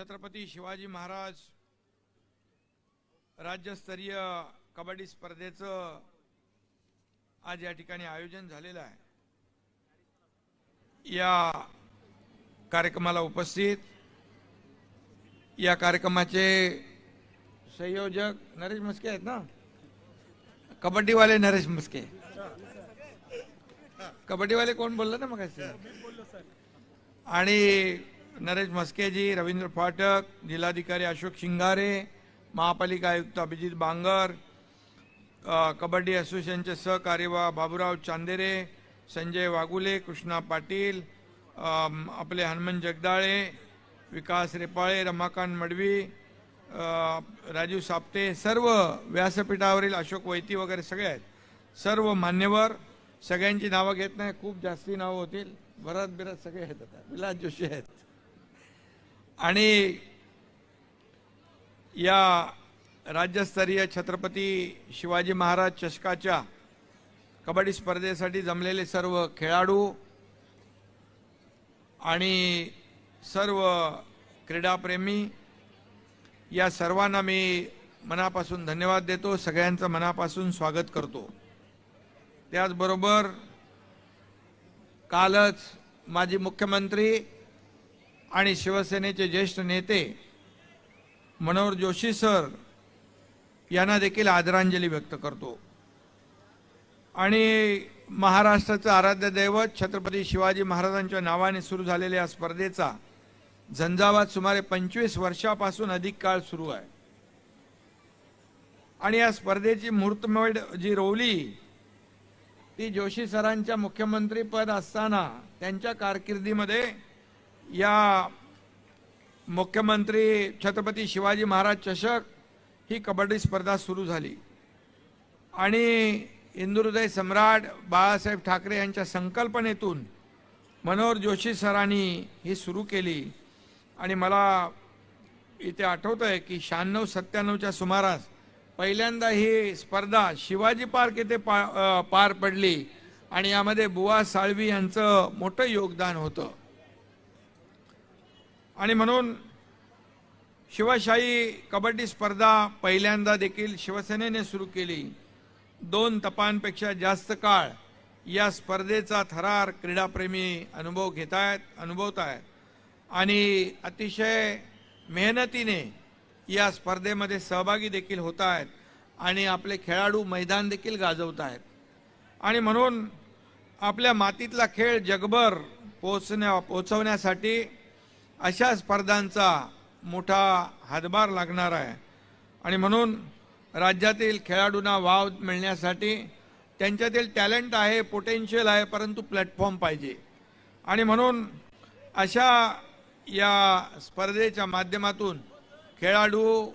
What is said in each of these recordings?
छत्रपती शिवाजी महाराज राज्यस्तरीय कबड्डी स्पर्धेचं आज या ठिकाणी आयोजन झालेलं आहे. या कार्यक्रमाला उपस्थित या कार्यक्रमाचे संयोजक नरेश मस्के आहेत ना? कबड्डीवाले नरेश मस्के कबड्डीवाले कोण बोललं ना मग आणि नरेश मस्केजी रवींद्र फाटक जिल्हाधिकारी अशोक शिंगारे महापालिका आयुक्त अभिजित बांगर कबड्डी असोसिएशनचे सहकार्यवाह बाबूराव चांदेरे संजय वागुले कृष्णा पाटील आपले हनुमान जगदाळे विकास रेपाळे रमाकांत मडवी राजू राजीव साप्ते सर्व व्यासपीठावरील अशोक वैती वगैरे सगळे आहेत. सर्व मान्यवर सगळ्यांची नावं घेत नाही खूप जास्ती नावं होतील. भरत बिरत सगळे आहेत आता. विलास जोशी आहेत. आणि या राज्यस्तरीय छत्रपती शिवाजी महाराज चषकाच्या कबड्डी स्पर्धेसाठी जमलेले सर्व खेळाडू आणि सर्व क्रीडाप्रेमी या सर्वांना मी मनापासून धन्यवाद देतो. सगळ्यांचं मनापासून स्वागत करतो. त्याचबरोबर कालच माजी मुख्यमंत्री आणि शिवसेनेचे ज्येष्ठ नेते मनोहर जोशी सर यांना देखील आदरांजली व्यक्त करतो. आणि महाराष्ट्राचं आराध्य दैवत छत्रपती शिवाजी महाराजांच्या नावाने सुरू झालेल्या या स्पर्धेचा झंझावात सुमारे पंचवीस वर्षापासून अधिक काळ सुरू आहे. आणि या स्पर्धेची मुहूर्तमेढ जी रोवली ती जोशी सरांच्या मुख्यमंत्रीपद असताना त्यांच्या कारकिर्दीमध्ये या मुख्यमंत्री छत्रपती शिवाजी महाराज चषक ही कबड्डी स्पर्धा सुरू झाली. आणि हिंदुहृदय सम्राट बाळासाहेब ठाकरे यांच्या संकल्पनेतून मनोहर जोशी सरांनी ही सुरू केली. आणि मला इथे आठवतं आहे की शहाण्णव सत्त्याण्णवच्या सुमारास पहिल्यांदा ही स्पर्धा शिवाजी पार्क येथे पा पार पडली. आणि यामध्ये बुवा साळवी यांचं मोठं योगदान होतं. आणि म्हणून शिवशाही कबड्डी स्पर्धा पहिल्यांदा देखील शिवसेनेने सुरू केली. दोन तपांपेक्षा जास्त काळ या स्पर्धेचा थरार क्रीडाप्रेमी अनुभव घेत आहेत अनुभवत आहेत आणि अतिशय मेहनतीने या स्पर्धेमध्ये सहभागी देखील होत आहेत आणि आपले खेळाडू मैदान देखील गाजवत आहेत आणि म्हणून आपल्या मातीतला खेळ जगभर पोचण्या पोचवण्यासाठी अशा स्पर्धांचा मोठा हातभार लागणार आहे. आणि म्हणून राज्यातील खेळाडूंना वाव मिळण्यासाठी त्यांच्यातील टॅलेंट आहे पोटेन्शियल आहे परंतु प्लॅटफॉर्म पाहिजे. आणि म्हणून अशा या स्पर्धेच्या माध्यमातून खेळाडू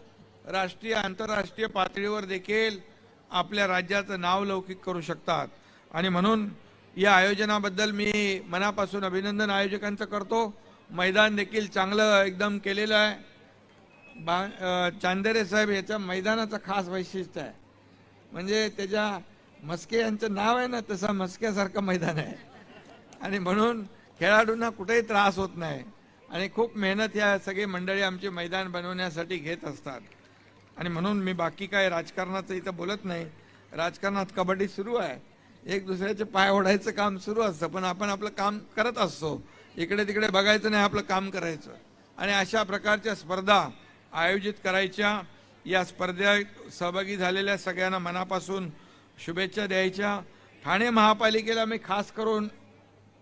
राष्ट्रीय आंतरराष्ट्रीय पातळीवर देखील आपल्या राज्याचं नाव लौकिक करू शकतात. आणि म्हणून या आयोजनाबद्दल मी मनापासून अभिनंदन आयोजकांचं करतो. मैदान देखील चांगलं एकदम केलेलं आहे. बा चांदेरे साहेब याच्या मैदानाचं खास वैशिष्ट्य आहे. म्हणजे त्याच्या मस्के यांचं नाव आहे ना तसं मस्क्यासारखं मैदान आहे. आणि म्हणून खेळाडूंना कुठेही त्रास होत नाही. आणि खूप मेहनत या सगळी मंडळी आमचे मैदान बनवण्यासाठी घेत असतात. आणि म्हणून मी बाकी काय राजकारणाचं इथं बोलत नाही. राजकारणात कबड्डी सुरू आहे. एक दुसऱ्याचे पाय ओढायचं काम सुरू असतं पण आपण आपलं काम करत असतो. इकडे तिकडे बघायचं नाही आपलं काम करायचं. आणि अशा प्रकारच्या स्पर्धा आयोजित करायच्या. या स्पर्धेत सहभागी झालेल्या सगळ्यांना मनापासून शुभेच्छा द्यायच्या. ठाणे महापालिकेला मी खास करून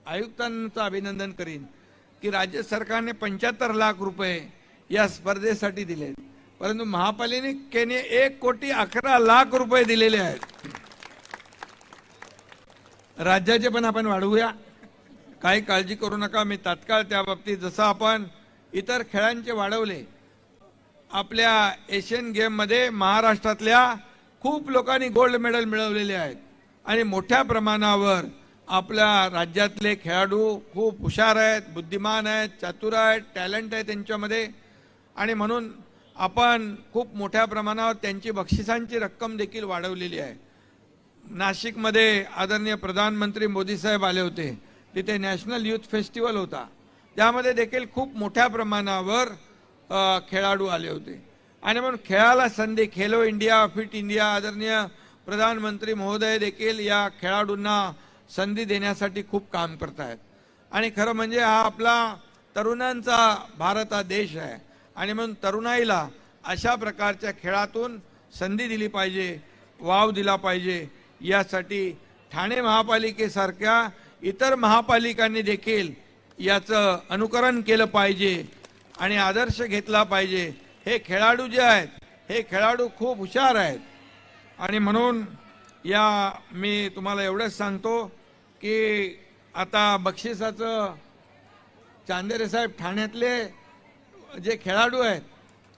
आयुक्तांचं अभिनंदन करीन की राज्य सरकारने पंच्याहत्तर लाख रुपये या स्पर्धेसाठी दिले. परंतु महापालिकेने एक कोटी अकरा लाख रुपये दिलेले आहेत. राज्याचे पण आपण वाढवूया. काही काळजी करू नका मी तात्काळ त्या बाबतीत जसं आपण इतर खेळांचे वाढवले आपल्या एशियन गेममध्ये महाराष्ट्रातल्या खूप लोकांनी गोल्ड मेडल मिळवलेले आहेत. आणि मोठ्या प्रमाणावर आपल्या राज्यातले खेळाडू खूप हुशार आहेत बुद्धिमान आहेत चातुर आहेत टॅलेंट आहे त्यांच्यामध्ये. आणि म्हणून आपण खूप मोठ्या प्रमाणावर त्यांची बक्षिसांची रक्कम देखील वाढवलेली आहे. नाशिकमध्ये आदरणीय प्रधानमंत्री मोदी साहेब आले होते. तिथे नॅशनल युथ फेस्टिवल होता. त्यामध्ये देखील खूप मोठ्या प्रमाणावर खेळाडू आले होते. आणि म्हणून खेळाला संधी खेलो इंडिया फिट इंडिया आदरणीय प्रधानमंत्री महोदय देखील या खेळाडूंना संधी देण्यासाठी खूप काम करत आहेत आणि खरं म्हणजे हा आपला तरुणांचा भारत हा देश आहे. आणि म्हणून तरुणाईला अशा प्रकारच्या खेळातून संधी दिली पाहिजे वाव दिला पाहिजे यासाठी ठाणे महापालिकेसारख्या इतर महापालिकांनी देखील याचं अनुकरण केलं पाहिजे आणि आदर्श घेतला पाहिजे. हे खेळाडू जे आहेत हे खेळाडू खूप हुशार आहेत. आणि म्हणून या मी तुम्हाला एवढंच सांगतो की आता बक्षिसाचं चांदेरे साहेब ठाण्यातले जे खेळाडू आहेत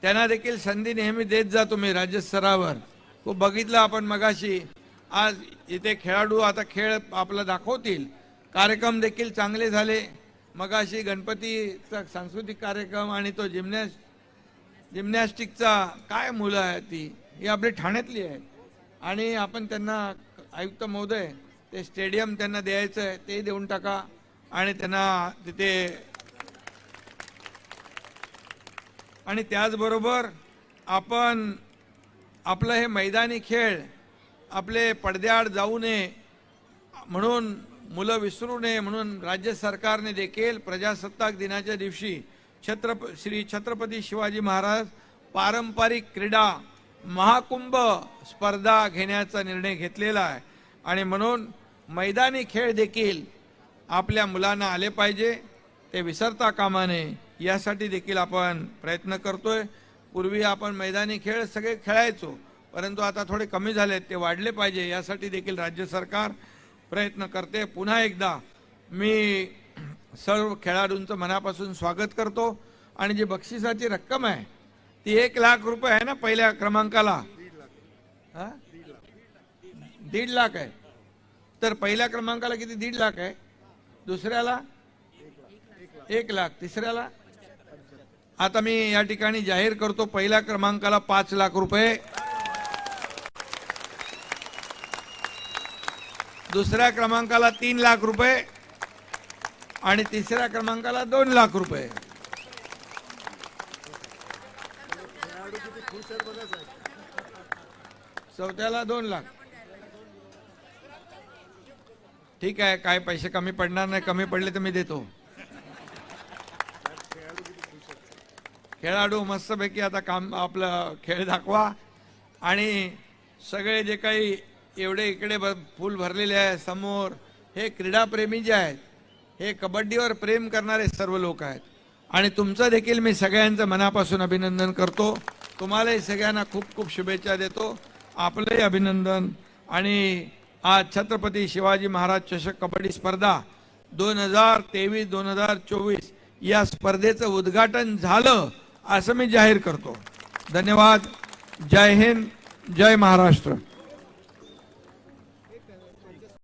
त्यांना देखील संधी नेहमी देत जा तुम्ही राज्यस्तरावर खूप बघितलं आपण मगाशी. आज इथे खेळाडू आता खेळ आपला दाखवतील. कार्यक्रम देखील चांगले झाले. मगाशी गणपतीचा सांस्कृतिक कार्यक्रम आणि तो जिमनॅस्ट जिम्नॅस्टिकचा काय मुलं आहे ती ही आपली ठाण्यातली आहे आणि आपण त्यांना आयुक्त महोदय ते स्टेडियम त्यांना द्यायचं आहे ते देऊन टाका. आणि त्यांना तिथे आणि त्याचबरोबर आपण आपलं हे मैदानी खेळ आपले पडद्याआड जाऊ नये म्हणून मुलं विसरू नये म्हणून राज्य सरकारने देखील प्रजासत्ताक दिनाच्या दिवशी छत्रप श्री छत्रपती शिवाजी महाराज पारंपरिक क्रीडा महाकुंभ स्पर्धा घेण्याचा निर्णय घेतलेला आहे. आणि म्हणून मैदानी खेळ देखील आपल्या मुलांना आले पाहिजे ते विसरता कामा नये यासाठी देखील आपण प्रयत्न करतोय. पूर्वी आपण मैदानी खेळ सगळे खेळायचो परंतु आता थोडे कमी झालेत ते वाढले पाहिजे यासाठी देखील राज्य सरकार प्रयत्न करते. पुन्हा एकदा मी सर्व खेळाडूंचं मनापासून स्वागत करतो. आणि जी बक्षिसाची रक्कम आहे ती एक लाख रुपये आहे ना पहिल्या क्रमांकाला? दीड लाख आहे. तर पहिल्या क्रमांकाला किती? दीड लाख आहे. दुसऱ्याला? एक लाख. तिसऱ्याला? आता मी या ठिकाणी जाहीर करतो पहिल्या क्रमांकाला पाच लाख रुपये. दुसऱ्या क्रमांकाला तीन लाख रुपये आणि तिसऱ्या क्रमांकाला दोन लाख रुपये. चौथ्याला दोन लाख. ठीक आहे काय पैसे कमी पडणार नाही कमी पडले तर मी देतो. खेळाडू मस्तपैकी आता काम आपलं खेळ दाखवा. आणि सगळे जे काही एवढे इकडे ब- फुल भरलेले आहे समोर. हे क्रीडाप्रेमी जे आहेत हे कबड्डीवर प्रेम करणारे सर्व लोक आहेत. आणि तुमचं देखील मी सगळ्यांचं मनापासून अभिनंदन करतो. तुम्हालाही सगळ्यांना खूप खूप शुभेच्छा देतो. आपलंही अभिनंदन. आणि आज छत्रपती शिवाजी महाराज चषक कबड्डी स्पर्धा दोन हजार तेवीस दोन हजार चोवीस या स्पर्धेचं उद्घाटन झालं असं मी जाहीर करतो. धन्यवाद. जय हिंद. जय महाराष्ट्र.